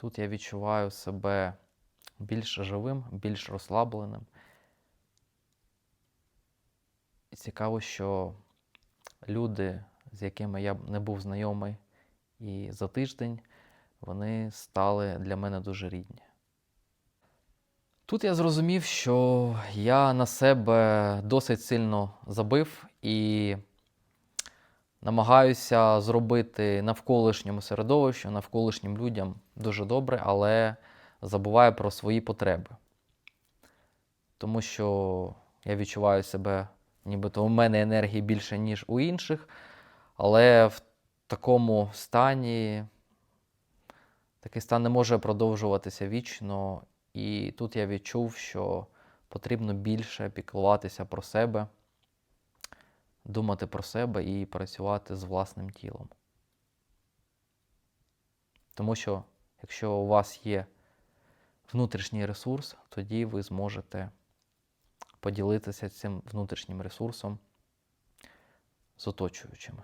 Тут я відчуваю себе більш живим, більш розслабленим. І цікаво, що люди, з якими я не був знайомий і за тиждень, вони стали для мене дуже рідні. Тут я зрозумів, що я на себе досить сильно забив і намагаюся зробити навколишньому середовищу, навколишнім людям дуже добре, але забуваю про свої потреби. Тому що я відчуваю себе, нібито у мене енергії більше, ніж у інших, але в такому стані такий стан не може продовжуватися вічно. І тут я відчув, що потрібно більше піклуватися про себе, думати про себе і працювати з власним тілом. Тому що якщо у вас є внутрішній ресурс, тоді ви зможете поділитися цим внутрішнім ресурсом з оточуючими.